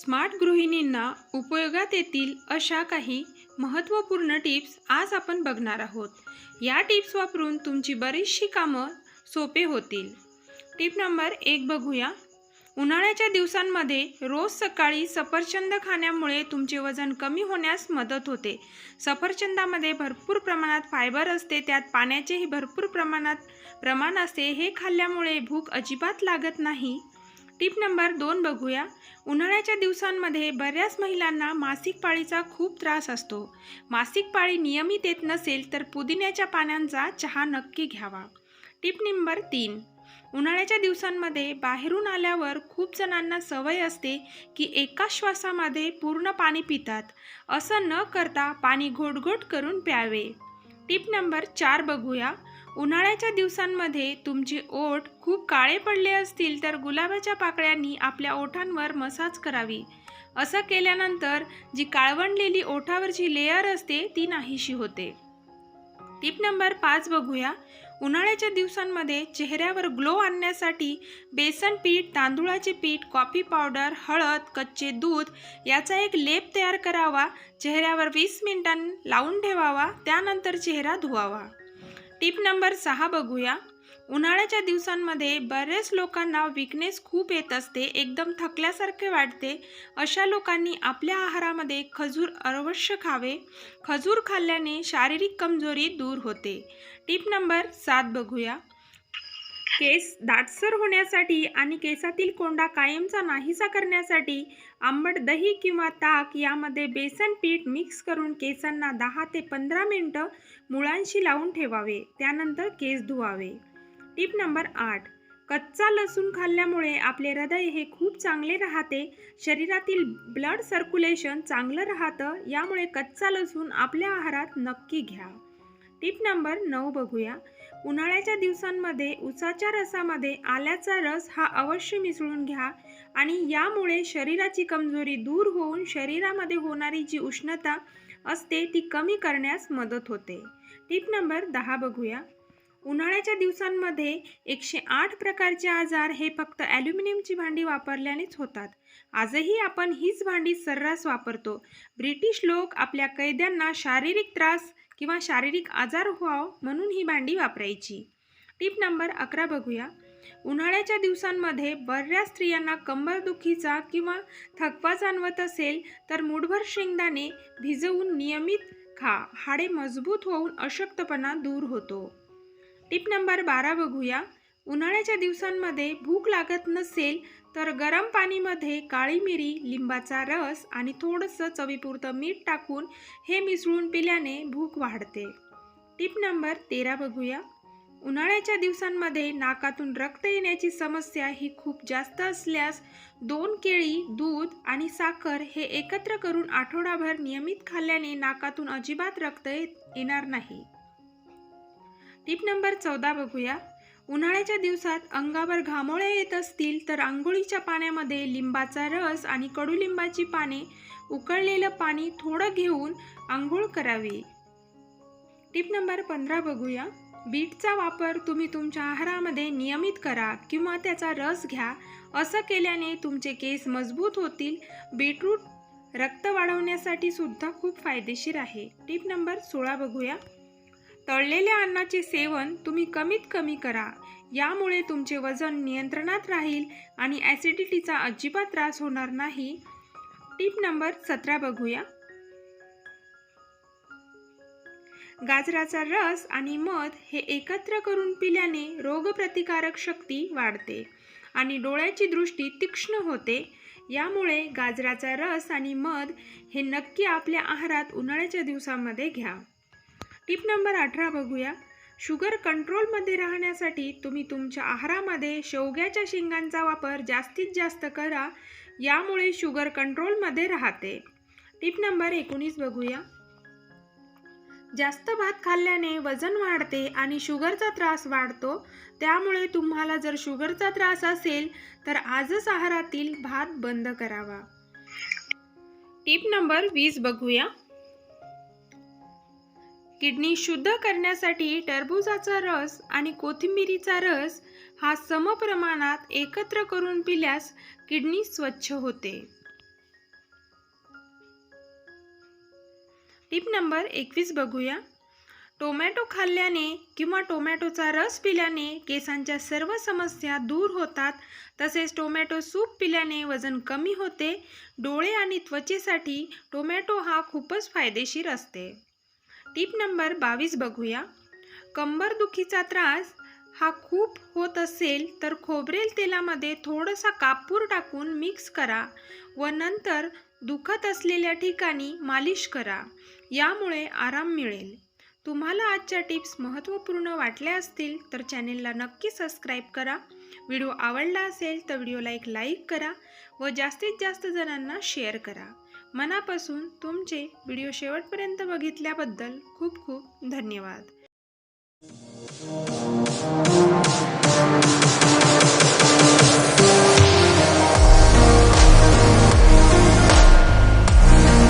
Smart गृहिणींना उपयोगात येतील अशा काही महत्त्वपूर्ण टिप्स आज आपण बघणार आहोत. या टिप्स वापरून तुमची बरीचशी कामं सोपे होतील. टिप नंबर एक बघूया. उन्हाळ्याच्या दिवसांमध्ये रोज सकाळी सफरचंद खाण्यामुळे तुमचे वजन कमी होण्यास मदत होते. सफरचंदामध्ये भरपूर प्रमाणात फायबर असते त्यात पाण्याचेही भरपूर प्रमाणात प्रमाण असते. हे खाल्ल्यामुळे भूक अजिबात लागत नाही. टिप नंबर दोन बघूया. उन्हाळ्याच्या दिवसांमध्ये बऱ्याच महिलांना मासिक पाळीचा खूप त्रास असतो. मासिक पाळी नियमित येत नसेल तर पुदिन्याच्या पानांचा चहा नक्की घ्यावा. टिप नंबर तीन. उन्हाळ्याच्या दिवसांमध्ये बाहेरून आल्यावर खूप जणांना सवय असते की एका श्वासामध्ये पूर्ण पाणी पितात. असं न करता पाणी घोटघोट करून प्यावे. टिप नंबर चार बघूया. उन्हाळ्याच्या दिवसांमध्ये तुमचे ओठ खूप काळे पडले असतील तर गुलाबाच्या पाकळ्यांनी आपल्या ओठांवर मसाज करावी. असं केल्यानंतर जी काळवंडलेली ओठावरची लेअर असते ती नाहीशी होते. टिप नंबर पाच बघूया. उन्हाळ्याच्या दिवसांमध्ये चेहऱ्यावर ग्लो आणण्यासाठी बेसन पीठ तांदूळाचे पीठ कॉफी पावडर हळद कच्चे दूध याचा एक लेप तयार करावा. चेहऱ्यावर वीस मिनिटां लावून ठेवावा. त्यानंतर चेहरा धुवावा. टिप नंबर सहा बघूया. उन्हाळ्याच्या दिवसांमध्ये बरेच लोकांना विकनेस खूप येत असते एकदम थकल्यासारखे वाटते. अशा लोकांनी आपल्या आहारामध्ये खजूर अवश्य खावे. खजूर खाल्ल्याने शारीरिक कमजोरी दूर होते. टिप नंबर सात बघूया. केस दाटसर होण्यासाठी आणि केसातील कोंडा कायमचा नाहीसा करण्यासाठी आंबट दही किंवा ताक यामध्ये बेसन पीठ मिक्स करून केसांना दहा ते पंधरा मिनटं मुळांशी लावून ठेवावे. त्यानंतर केस धुवावे. टिप नंबर आठ. कच्चा लसूण खाल्ल्यामुळे आपले हृदय हे खूप चांगले राहते. शरीरातील ब्लड सर्क्युलेशन चांगलं राहतं. यामुळे कच्चा लसूण आपल्या आहारात नक्की घ्या. टिप नंबर नऊ बघूया. उन्हाळ्याच्या दिवसांमध्ये उसाच्या रसामध्ये आल्याचा रस हा अवश्य मिसळून घ्या आणि यामुळे शरीराची कमजोरी दूर होऊन शरीरामध्ये होणारी जी उष्णता असते ती कमी करण्यास मदत होते. टिप नंबर दहा बघूया. उन्हाळ्याच्या दिवसांमध्ये एकशे आठ प्रकारचे आजार हे फक्त ॲल्युमिनियमची भांडी वापरल्यानेच होतात. आजही आपण हीच भांडी सर्रास वापरतो. ब्रिटिश लोक आपल्या कैद्यांना शारीरिक त्रास किंवा शारीरिक आजार व्हावं म्हणून ही भांडी वापरायची. टिप नंबर अकरा बघूया. उन्हाळ्याच्या दिवसांमध्ये बऱ्याच स्त्रियांना कंबरदुखीचा किंवा थकवा जाणवत असेल तर मुठभर शेंगदाणे भिजवून नियमित खा. हाडे मजबूत होऊन अशक्तपणा दूर होतो. टिप नंबर बारा बघूया. उन्हाळ्याच्या दिवसांमध्ये भूक लागत नसेल तर गरम पाणीमध्ये काळी मिरी लिंबाचा रस आणि थोडंसं चवीपुरतं मीठ टाकून हे मिसळून पिल्याने भूक वाढते. टिप नंबर तेरा बघूया. उन्हाळ्याच्या दिवसांमध्ये नाकातून रक्त येण्याची समस्या ही खूप जास्त असल्यास दोन केळी दूध आणि साखर हे एकत्र करून आठवडाभर नियमित खाल्ल्याने नाकातून अजिबात रक्त येत- येणार नाही. टिप नंबर चौदा बघूया. उन्हाळ्याच्या दिवसात अंगावर घामोळ्या येत असतील तर आंघोळीच्या पाण्यामध्ये लिंबाचा रस आणि कडुलिंबाची पाने उकळलेलं पाणी थोडं घेऊन आंघोळ करावी. टिप नंबर पंधरा बघूया. बीटचा वापर तुम्ही तुमच्या आहारामध्ये नियमित करा किंवा त्याचा रस घ्या. असं केल्याने तुमचे केस मजबूत होतील. बीटरूट रक्त वाढवण्यासाठी सुद्धा खूप फायदेशीर आहे. टिप नंबर सोळा बघूया. तळलेल्या अन्नाचे सेवन तुम्ही कमीत कमी करा. यामुळे तुमचे वजन नियंत्रणात राहील आणि ॲसिडिटीचा अजिबात त्रास होणार नाही. टिप नंबर सतरा बघूया. गाजराचा रस आणि मध हे एकत्र करून पिल्याने रोगप्रतिकारक शक्ती वाढते आणि डोळ्याची दृष्टी तीक्ष्ण होते. यामुळे गाजराचा रस आणि मध हे नक्की आपल्या आहारात उन्हाळ्याच्या दिवसामध्ये घ्या. टिप नंबर अठरा बघूया. शुगर कंट्रोलमध्ये राहण्यासाठी तुम्ही तुमच्या आहारामध्ये शेवग्याच्या शेंगांचा वापर जास्तीत जास्त करा यामुळे शुगर कंट्रोलमध्ये राहते. टिप नंबर एकोणीस बघूया. जास्त भात खाल्ल्याने वजन वाढते आणि शुगरचा त्रास वाढतो. त्यामुळे तुम्हाला जर शुगरचा त्रास असेल तर आजच आहारातील भात बंद करावा. टिप नंबर वीस बघूया. किडनी शुद्ध करण्यासाठी टरबूजाचा रस आणि कोथिंबिरीचा रस हा समप्रमाणात एकत्र करून पिल्यास किडनी स्वच्छ होते. टिप नंबर एकवीस बघूया. टोमॅटो खाल्ल्याने किंवा टोमॅटोचा रस पिल्याने केसांच्या सर्व समस्या दूर होतात. तसेच टोमॅटो सूप पिल्याने वजन कमी होते. डोळे आणि त्वचेसाठी टोमॅटो हा खूपच फायदेशीर असते. टिप नंबर बावीस बघूया. कंबरदुखीचा त्रास हा खूप होत असेल तर खोबरेल तेलामध्ये थोडासा कापूर टाकून मिक्स करा व नंतर दुखत असलेल्या ठिकाणी मालिश करा. यामुळे आराम मिळेल. तुम्हाला आजच्या टिप्स महत्त्वपूर्ण वाटल्या असतील तर चॅनेलला नक्की सबस्क्राईब करा. व्हिडिओ आवडला असेल तर व्हिडिओला एक लाईक करा व जास्तीत जास्त जणांना शेअर करा. मनापासून तुमचे व्हिडिओ शेवटपर्यंत बघितल्याबद्दल खूप खूप धन्यवाद.